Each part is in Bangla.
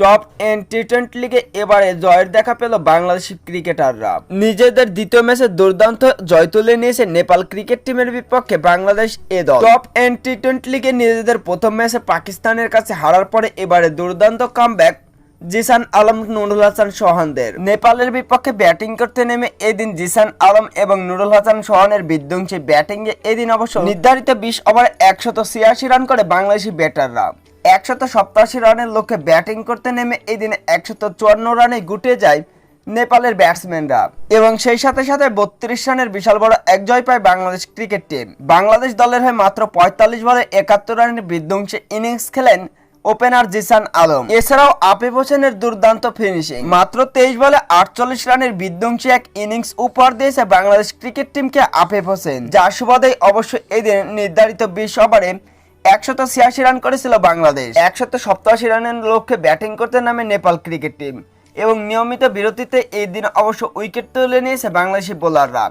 টপ এন টি টোয়েন্টি লিগে এবারে জয়ের দেখা পেল বাংলাদেশি ক্রিকেটাররা। নিজেদের দ্বিতীয় ম্যাচে দুর্দান্ত জয় তুলে নিয়েছে নেপাল ক্রিকেট টিমের বিপক্ষে বাংলাদেশ এ দল। টপ এন টি টোয়েন্টি লিগে নিজেদের প্রথম ম্যাচে পাকিস্তানের কাছে হারার পরে এবারে দুর্দান্ত কামব্যাক জিসান আলম, নুরুল হাসান সোহানদের। নেপালের বিপক্ষে ব্যাটিং করতে নেমে এদিন জিসান আলম এবং নুরুল হাসান সোহানের বিধ্বংসী ব্যাটিংয়ে এদিন অবশ্য নির্ধারিত বিশ ওভারে একশত ছিয়াশি রান করে বাংলাদেশি ব্যাটাররা। একশত সপ্তাশি রানের লক্ষ্যে ব্যাটিং করতে নেমে এই এদিন একশত চুয়ান্ন রানে গুটে যায় নেপালের ব্যাটসম্যানরা। এবং সেই সাথে সাথে বত্রিশ রানের বিশাল বড় এক জয় পায় বাংলাদেশ ক্রিকেট টিম। বাংলাদেশ দলের হয়ে মাত্র পঁয়তাল্লিশ বলে একাত্তর রানের বিধ্বংসী ইনিংস খেলেন ওপেনার জিসান আলম। এছাড়াও আপিফ হোসেনের দুর্দান্ত ফিনিশিং। মাত্র তেইশ বলে আটচল্লিশ রানের বিধ্বংসী এক ইনিংস উপহার দিয়েছে বাংলাদেশ ক্রিকেট টিমকে আফিফ হোসেন। যার সুবাদে অবশ্য এদিন নির্ধারিত বিশ ওভারে একশত ছিয়াশি রান করেছিল বাংলাদেশ। একশত সপ্তাশি রানের লক্ষ্যে ব্যাটিং করতে নামে নেপাল ক্রিকেট টিম। এবং নিয়মিত বিরতিতে এই দিন অবশ্য উইকেট তুলে নিয়েছে বাংলাদেশি বোলাররা।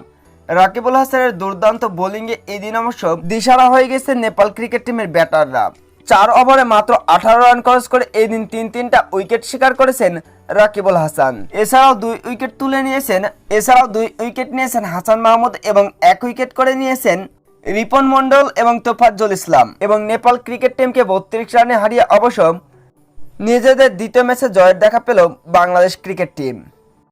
রাকিবুল হাসানের দুর্দান্ত বোলিংয়ে এই দিন অবশ্য দিশারা হয়ে গেছে নেপাল ক্রিকেট টিমের ব্যাটাররা। চার ওভারে মাত্র আঠারো রান খরচ করে এই দিন তিন তিনটা উইকেট শিকার করেছেন রাকিবুল হাসান। এছাড়াও দুই উইকেট তুলে নিয়েছেন এছাড়াও দুই উইকেট নিয়েছেন হাসান মাহমুদ এবং এক উইকেট করে নিয়েছেন রিপন মন্ডল এবং তোফাজ্জল ইসলাম এবং নেপাল ক্রিকেট টিমকে বত্রিশ রানে হারিয়ে অবশ্য নিজেদের দ্বিতীয় ম্যাচে জয়ের দেখা পেল বাংলাদেশ ক্রিকেট টিম।